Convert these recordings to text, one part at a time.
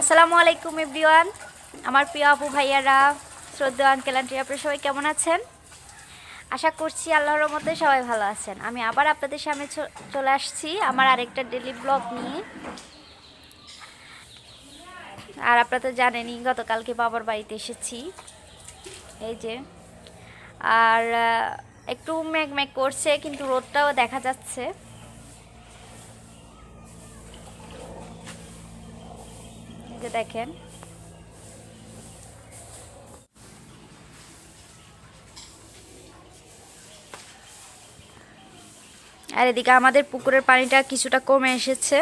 আসসালামু আলাইকুম এভরিওয়ান। আমার প্রিয় আপু, ভাইয়ারা, শ্রদ্ধা আঙ্কেল আন্টি আপনারা সবাই কেমন আছেন? আশা করছি আল্লাহর মধ্যে সবাই ভালো আছেন। আমি আবার আপনাদের সামনে চলে আসছি আমার আরেকটা ডেলি ব্লগ নিয়ে। আর আপনারা তো জানেনই, গতকালকে বাবার বাড়িতে এসেছি। এই যে। আর একটু মেঘ মেঘ করছে, কিন্তু রোদটাও দেখা যাচ্ছে। যে দেখেন। আর এদিকে আমাদের পুকুরের পানিটা কিছুটা কমে এসেছে।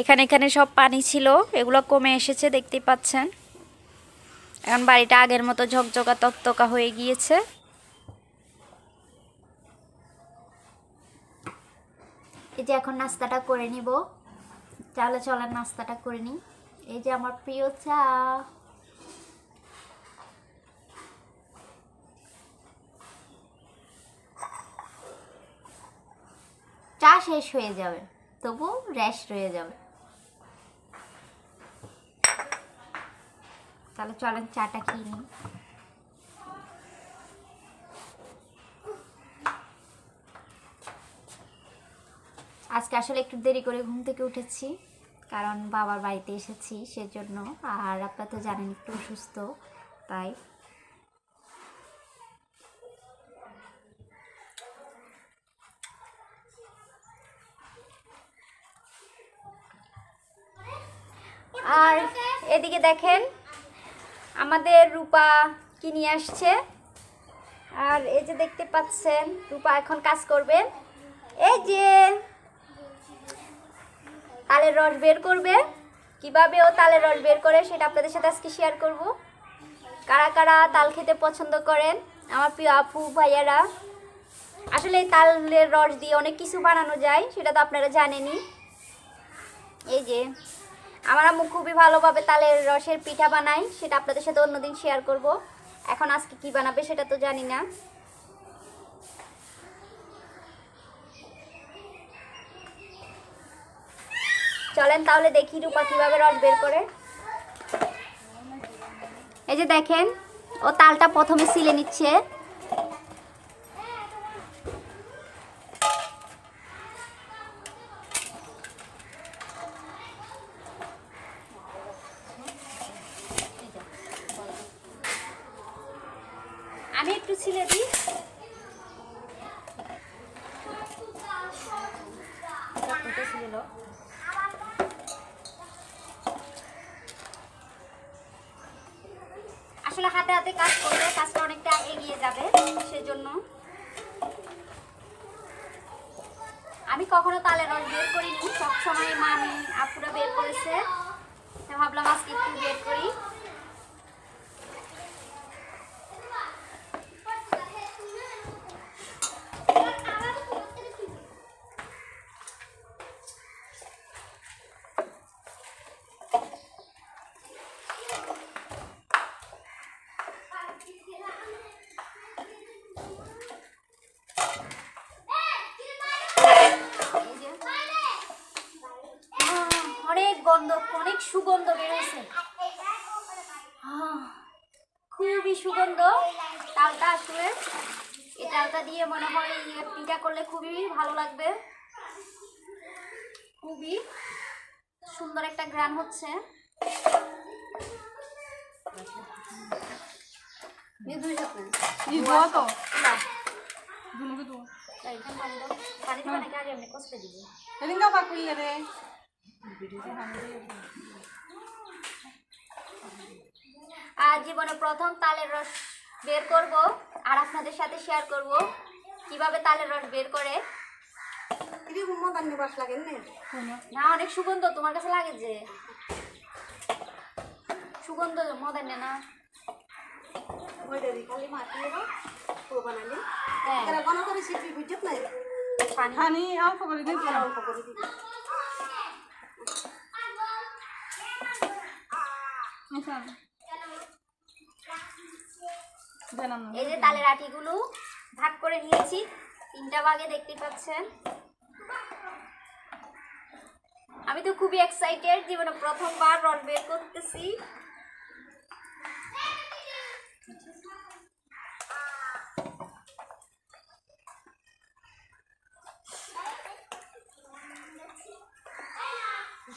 এখানে এখানে সব পানি ছিল, এগুলো কমে এসেছে, দেখতেই পাচ্ছেন। এখন বাড়িটা আগের মতো ঝকঝকা তকতকা হয়ে গিয়েছে। এই যে এখন নাস্তাটা করে নিব। চালে চলার নাস্তাটা করে নিই। এই যে আমার প্রিয় চা। চা শেষ হয়ে যাবে, তবু র্যাশ রয়ে যাবে। তাহলে চলেন চাটা নিই। আজকে আসলে একটু দেরি করে ঘুম থেকে উঠেছি। কারণ বাবার বাড়িতে এসেছি সেজন্য। আর আপনারা তো জানেন একটু অসুস্থ, তাই। আর এদিকে দেখেন, আমাদের রূপা কি নিয়ে আসছে? আর এই যে দেখতে পাচ্ছেন, রূপা এখন কাজ করবে এই যে তালের রস বের করবে। কীভাবে ও তালের রস বের করে সেটা আপনাদের সাথে আজকে শেয়ার করব। কারা কারা তাল খেতে পছন্দ করেন? আমার প্রিয় আপু, ভাইয়ারা। আসলে এই তালের রস দিয়ে অনেক কিছু বানানো যায়, সেটা তো আপনারা জানেনই। এই যে, আমার আম্মু খুবই ভালোভাবে তালের রসের পিঠা বানায়, সেটা আপনাদের সাথে অন্যদিন শেয়ার করব। এখন আজকে কি বানাবে সেটা তো জানি না। চলেন তাহলে দেখি রূপা কীভাবে রস বের করে। এই যে দেখেন, ও তালটা প্রথমে সিলে নিচ্ছে। আমি একটু ছিলে দিই। ছিলে আসলে হাতে হাতে কাজ করলে কাজটা অনেকটা এগিয়ে যাবে, সেজন্য। আমি কখনো তালের রস বের করিনি, সবসময় মা আমি আপুরা বের করেছে। ভাবলাম আজকে একটু বের করি এই যে। আহ, অনেক গন্ধ অনেক সুগন্ধ বেরোছে খুবই সুগন্ধ। তালটা আসলে এই তালটা দিয়ে মনে হয় ইয়ে পিঠা করলে খুবই ভালো লাগবে। খুবই সুন্দর একটা গ্রান হচ্ছে। পানি দিবা। আর জীবনে প্রথম তালের রস বের করব আর আপনাদের সাথে শেয়ার করব। কীভাবে তালের রস বের করে? না। অনেক সুগন্ধ তোমার কাছে লাগে যে? সুগন্ধ মদানে না হ্যাঁ। পানি। পানি অল্প করে দিতে জানাম এই যে তালের আটিগুলো ভাগ করে নিয়েছি। তিনটা ভাগে দেখতে পাচ্ছেন। আমি তো খুবই এক্সাইটেড জীবনে প্রথমবার রড বের করতেছি।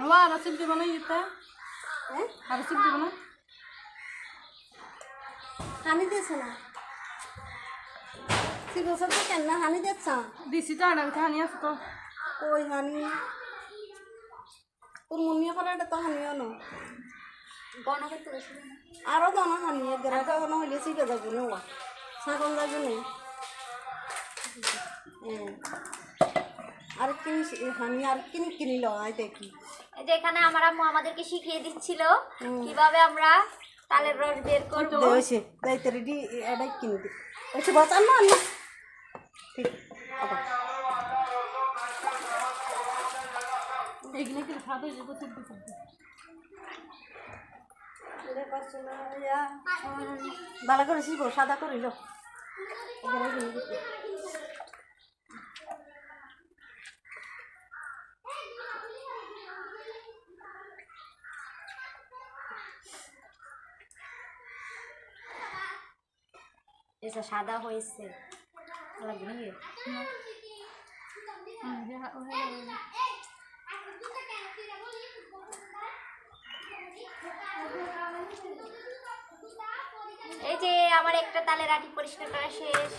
বাবা আর সিপ দিব না ইতে আর সিপ দিব না হানি দিয়েছে না? আছে তো কেন না হানি দিচ্ছ দিছি তো আড়া পিঠা আনি আছে তো। ওই হানি। তোর মনিয়া পাড়াটা তো হানিও না। আরও দানা হানিয়ে গ্রাহক হইলে শিখে যাব না ছাগল যাব না। হ্যাঁ। আর কিনি হানি আর কিনি কিনি লো আই দেখি। এই যে এখানে আমার আম্মু আমাদেরকে শিখিয়ে দিচ্ছিল কীভাবে আমরা তালের রস বের করব। হয়েছে দায়িত্ব রেডি এটাই কিনে দি। হয়েছে বাঁচান না ঠিক আবার। এগুলো কি খাবে যে সিপ ভালো করে শিখো সাদা করে লো। এখানে এটা সাদা হয়েছে। এই যে আমার একটা তালের আটি পরিষ্কার করা শেষ।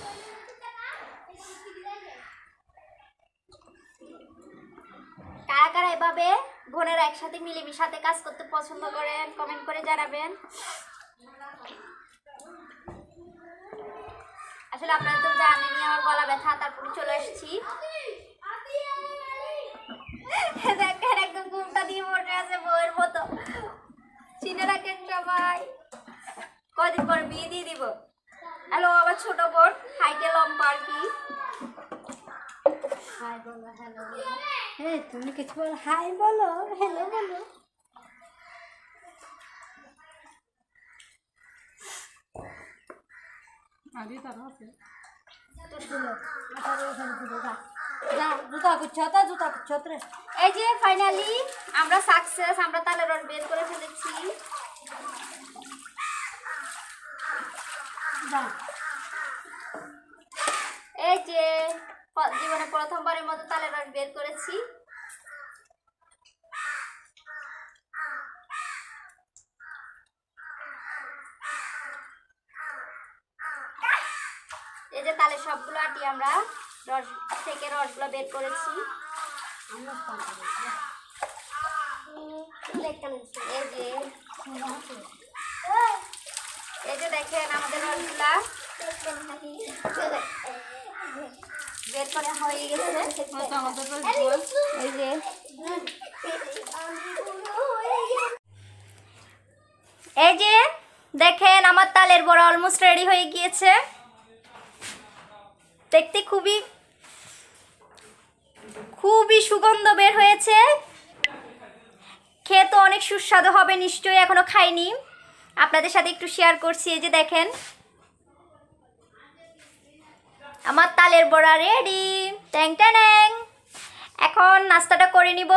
কারা কারা এভাবে বোনেরা একসাথে মিলেমিশাতে কাজ করতে পছন্দ করেন কমেন্ট করে জানাবেন। আসলে আপনারা তো জানেনই, আমার গলা ব্যথা, তারপরে চলে এসেছি। দেখেন সবাই। কদিন পর বিয়ে দিয়ে দিব। হ্যালো ছোট লম্বা আর কি। বলো, হ্যালো হ্যাঁ তুমি কিছু বলো হাই বলো, হ্যালো বলো আদি তারা আছে যা জুতা কুচ্ছ তা জুতা কুচ্ছ রে এই যে ফাইনালি আমরা সাকসেস আমরা রস বের করে ফেলেছি এই যে জীবনে প্রথমবারের মতো তালের রস বের করেছি। এই যে তালের সবগুলো আটি আমরা রস থেকে রসগুলো বের করেছি। এই যে এই যে দেখেন আমাদের রসগুলা বের করে হয়ে গেছে। এই যে দেখেন আমার তালের বড়া অলমোস্ট রেডি হয়ে গিয়েছে। দেখতে খুবই খুবই সুগন্ধ বের হয়েছে। খেয়ে তো অনেক সুস্বাদু হবে, নিশ্চয়ই এখনও খাইনি। আপনাদের সাথে একটু শেয়ার করছি, এই যে দেখেন। আমার তালের বড়া রেডি ট্যাং ট্যাং। এখন নাস্তাটা করে নিব।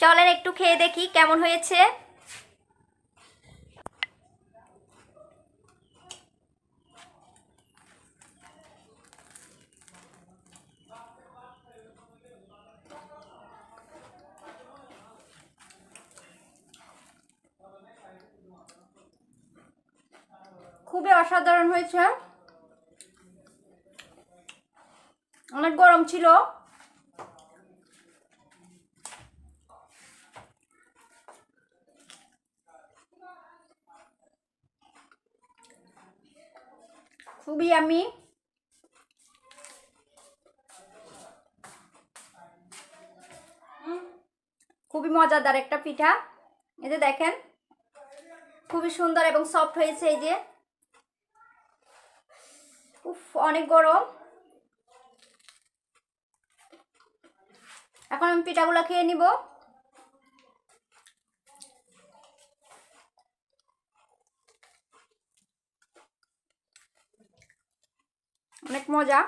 চলেন একটু খেয়ে দেখি কেমন হয়েছে। খুবই অসাধারণ হয়েছে। অনেক গরম ছিল। খুবই আমি। খুবই মজাদার একটা পিঠা। এই যে দেখেন, খুবই সুন্দর এবং সফট হয়েছে এই যে। উফ অনেক গরম। এখন আমি পিঠাগুলো খেয়ে নিব। অনেক মজা।